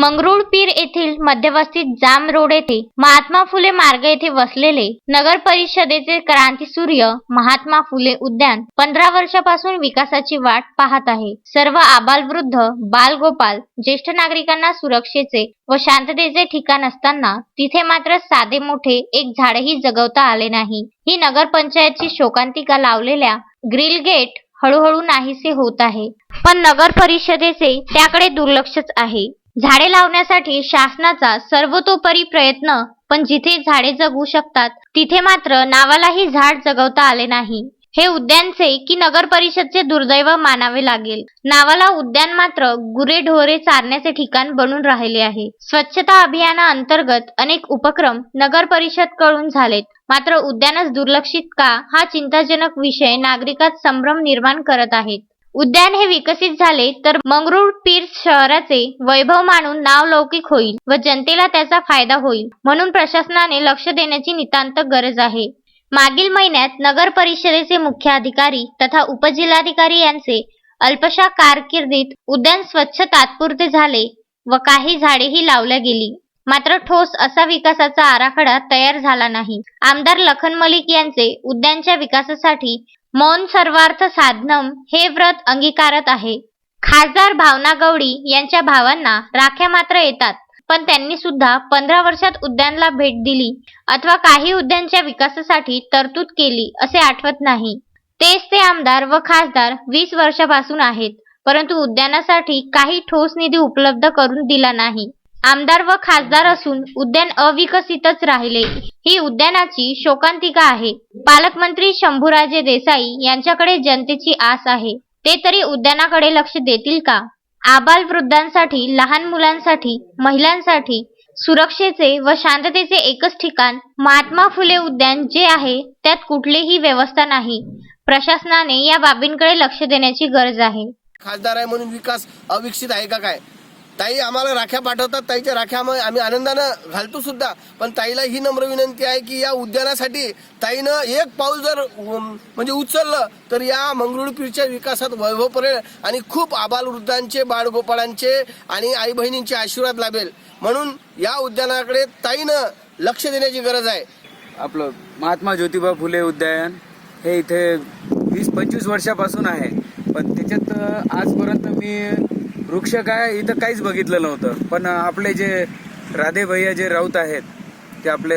मंगरुळपीर येथील मध्यवस्तीत जाम रोड येथे महात्मा फुले मार्ग येथे वसलेले नगर परिषदेचे क्रांतीसूर्य महात्मा फुले उद्यान पंधरा वर्षापासून विकासाची वाट पाहत आहे. सर्व आबालवृद्ध बालगोपाल ज्येष्ठ नागरिकांना सुरक्षेचे व शांततेचे ठिकाण असताना तिथे मात्र साधे मोठे एक झाडही जगवता आले नाही. ही नगर पंचायतची शोकांतिका लावलेल्या ग्रिल गेट हळूहळू नाहीसे होत आहे. पण नगर परिषदेचे त्याकडे दुर्लक्षच आहे. झाडे लावण्यासाठी शासनाचा सर्वतोपरी प्रयत्न पण जिथे झाडे जगू शकतात तिथे मात्र नावालाही झाड जगवता आले नाही. हे उद्यानचे की नगर परिषदचे दुर्दैव मानावे लागेल. नावाला उद्यान मात्र गुरे ढोरे चारण्याचे ठिकाण बनून राहिले आहे. स्वच्छता अभियाना अंतर्गत अनेक उपक्रम नगर परिषदकडून झालेत. मात्र उद्यानच दुर्लक्षित का हा चिंताजनक विषय नागरिकात संभ्रम निर्माण करत आहेत. उद्यान हे विकसित झाले तर मंगरुळ पीर शहराचे वैभव मानून नाव लौकिक होईल व जनतेला त्याचा फायदा होईल. म्हणून प्रशासनाने लक्ष देण्याची नितांत गरज आहे. मागील महिन्यात नगर परिषदेचे मुख्य अधिकारी तथा उपजिल्हाधिकारी यांचे अल्पशा कारकिर्दीत उद्यान स्वच्छ तात्पुरते झाले व काही झाडेही लावल्या गेली. मात्र ठोस असा विकासाचा आराखडा तयार झाला नाही. आमदार लखन मलिक यांचे उद्यानच्या विकासासाठी मौन सर्वार्थ साधनम हे व्रत अंगीकारत आहे. खासदार भावना गवडी यांच्या भावांना राख्या मात्र येतात. पण त्यांनी सुद्धा पंधरा वर्षात उद्यानला भेट दिली अथवा काही उद्यानच्या विकासासाठी तरतूद केली असे आठवत नाही. तेच ते आमदार व खासदार वीस वर्षापासून आहेत परंतु उद्यानासाठी काही ठोस निधी उपलब्ध करून दिला नाही. आमदार व खासदार असून उद्यान अविकसितच राहिले. ही उद्यानाची शोकांतिका आहे. पालकमंत्री शंभूराजे देसाई यांच्याकडे जनतेची आस आहे. ते तरी उद्यानाकडे लक्ष देतील का? आबाल वृद्धांसाठी लहान मुलांसाठी महिलांसाठी सुरक्षेचे व शांततेचे एकच ठिकाण महात्मा फुले उद्यान जे आहे त्यात कुठलीही व्यवस्था नाही. प्रशासनाने या बाबींकडे लक्ष देण्याची गरज आहे. खासदार आहे म्हणून विकास अविकसित आहे का काय? ताई आम्हाला राख्या पाठवतात ताईच्या राख्या आम्ही आम्ही आनंदानं घालतो सुद्धा. पण ताईला ही नम्र विनंती आहे की या उद्यानासाठी ताईनं एक पाऊल जर म्हणजे उचललं तर या मंगरुळपीरच्या विकासात वैभव पडेल आणि खूप आबालवृद्धांचे बाळगोपाळांचे आणि आई बहिणींचे आशीर्वाद लाभेल. म्हणून या उद्यानाकडे ताईनं लक्ष देण्याची गरज आहे. आपलं महात्मा ज्योतिबा फुले उद्यान हे इथे वीस पंचवीस वर्षापासून आहे. पण त्याच्यात आजपर्यंत मी वृक्ष काय इथं काहीच बघितलं नव्हतं. पण आपले जे राधे भैया जे राऊत आहेत ते आपले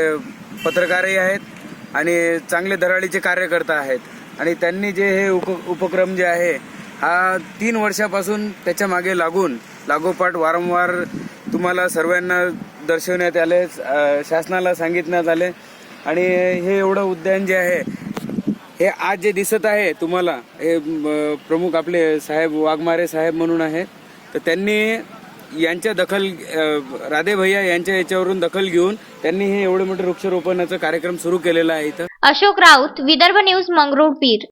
पत्रकारही आहेत आणि चांगले धराळीचे कार्यकर्ता आहेत. आणि त्यांनी जे हे उप उपक्रम जे आहे हा तीन वर्षापासून त्याच्यामागे लागून लागोपाठ वारंवार तुम्हाला सर्वांना दर्शवण्यात आले शासनाला सांगितण्यात आले. आणि हे एवढं उद्यान जे आहे हे आज जे दिसत आहे तुम्हाला हे प्रमुख आपले साहेब वाघमारे साहेब म्हणून आहे. तर त्यांनी यांच्या दखल राधे भैया यांच्या याच्यावरून दखल घेऊन त्यांनी हे एवढे मोठे वृक्षारोपणाचा कार्यक्रम सुरू केलेला आहे इथं. अशोक राऊत विदर्भ न्यूज मंगरुळपीर.